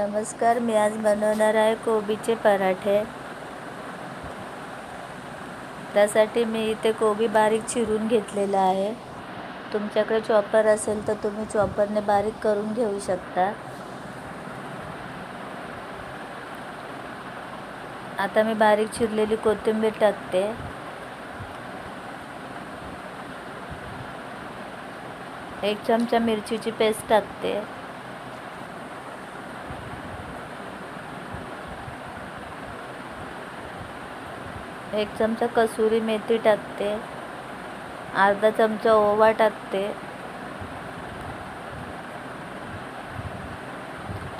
नमस्कार मी आज बनवणार आहे कोबीचे पराठे. त्यासाठी मी इथे कोबी बारीक चिरून घेतलेला आहे. तुमच्याकडे चॉपर असेल तर तुम्ही चॉपरने बारीक करून घेऊ शकता. आता मी बारीक चिरलेली कोथिंबीर टाकते. एक चमचा मिरचीची पेस्ट टाकते. एक चमचा कसुरी मेथी टाकते. अर्धा चमचा ओवा टाकते.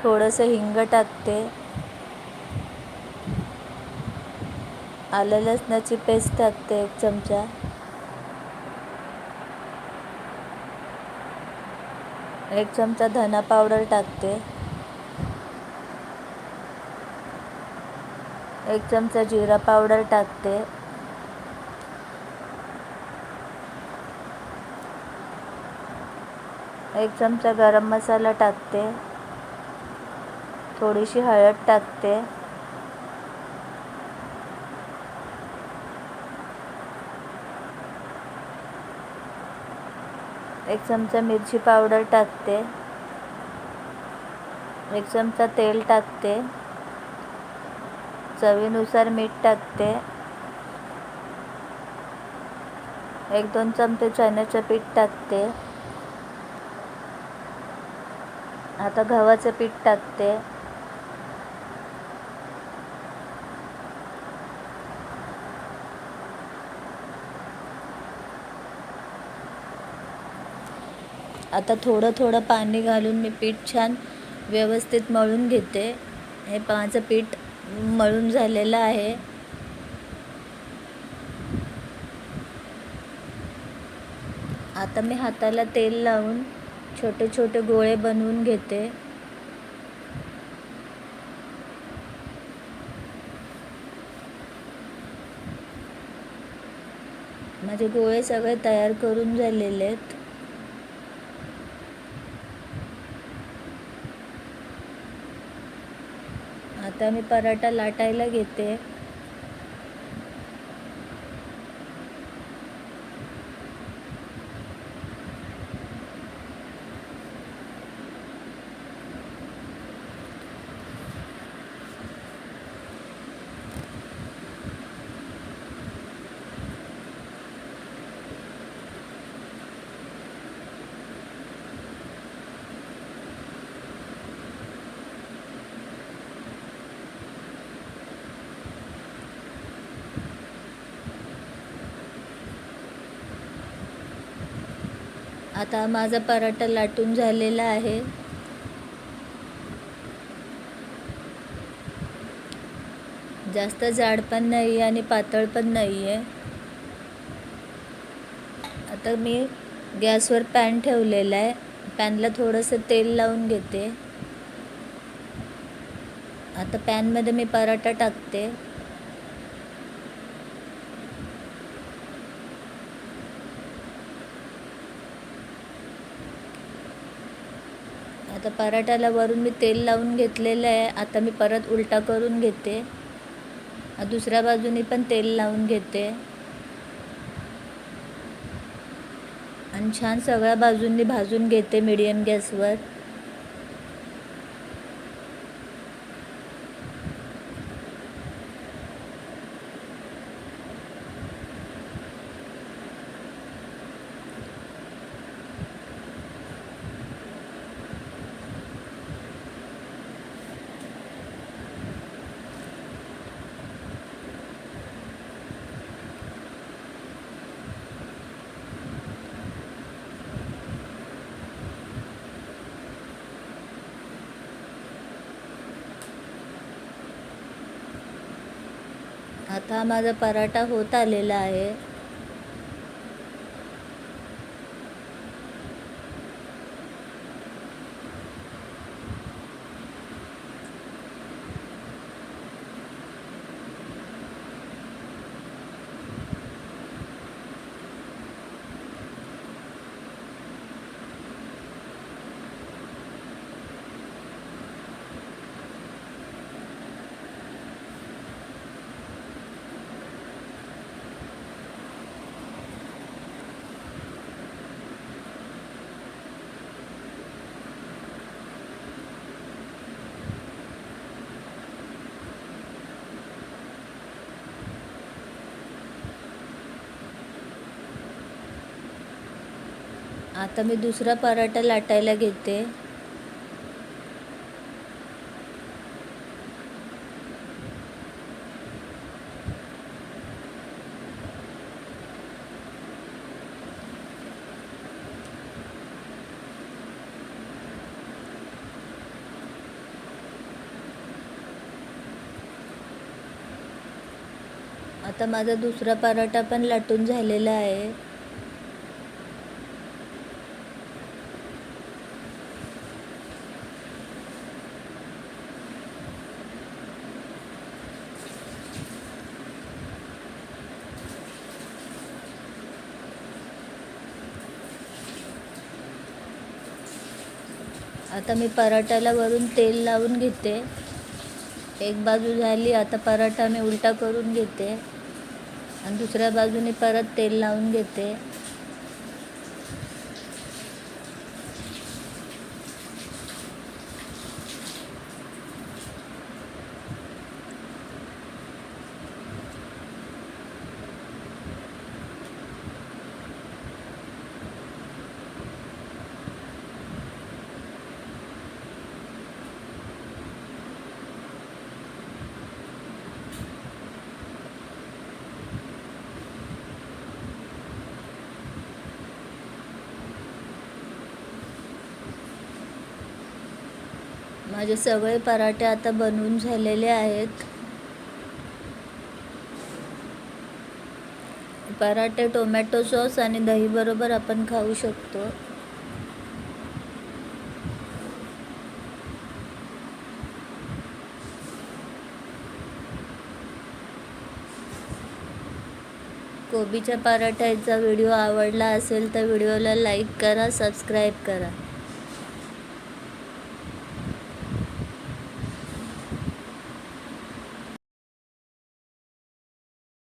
थोडंसं हिंग टाकते. आलं लसणाची पेस्ट टाकते एक चमचा. एक चमचा धना पावडर टाकते. एक चमचा जिरा पावडर टाकते. एक चमचा गरम मसाला टाकते. थोडीशी हळद टाकते. एक चमचा मिरची पावडर टाकते. एक चमचा तेल टाकते. चवीनुसार मीठ टाकते. एक दोन चमचे चण्याचं पीठ टाकते. आता गव्हाचं पीठ टाकते. आता थोडं थोडं पाणी घालून मी पीठ छान व्यवस्थित मळून घेते. हे पाहाचं पीठ मळून झालेलं आहे. आता मी हाताला तेल लावून छोटे छोटे गोळे बनवून घेते. माझे गोळे सगळे तयार करून झालेले आहेत. तर मी पराठा लाटायला घेते. आता माझा पराठा लाटून झालेला आहे. जास्त जाड पण नाही आहे आणि पातळ पण नाही आहे आता मी गॅसवर पॅन ठेवलेला आहे. पॅनला थोडंसं तेल लावून घेते. आता पॅनमध्ये मी पराठा टाकते. आता पराठ्याला वरून मी तेल लावून घेतलेलं आहे. आता मी परत उलटा करून घेते. दुसऱ्या बाजूनी पण तेल लावून घेते. आणि छान सगळ्या बाजूंनी भाजून घेते मीडियम गॅसवर आता माझा पराठा होत आलेला आहे. आता मी दुसरा पराठा लाटायला घेते. आता माझा दुसरा पराठा पण लाटून झालेला आहे. आता मी पराठ्याला वरून तेल लावून घेते. एक बाजू झाली आता पराठा मी उलटा करून घेते. आणि दुसऱ्या बाजूने परत तेल लावून घेते. माझे सगळे पराठे आता बनवून झालेले आहेत. पराठे टोमॅटो सॉस आणि दही बरोबर आपण खाऊ शकतो. कोबीच्या पराठ्याचा व्हिडिओ आवडला असेल तर व्हिडिओला लाईक करा सबस्क्राईब करा.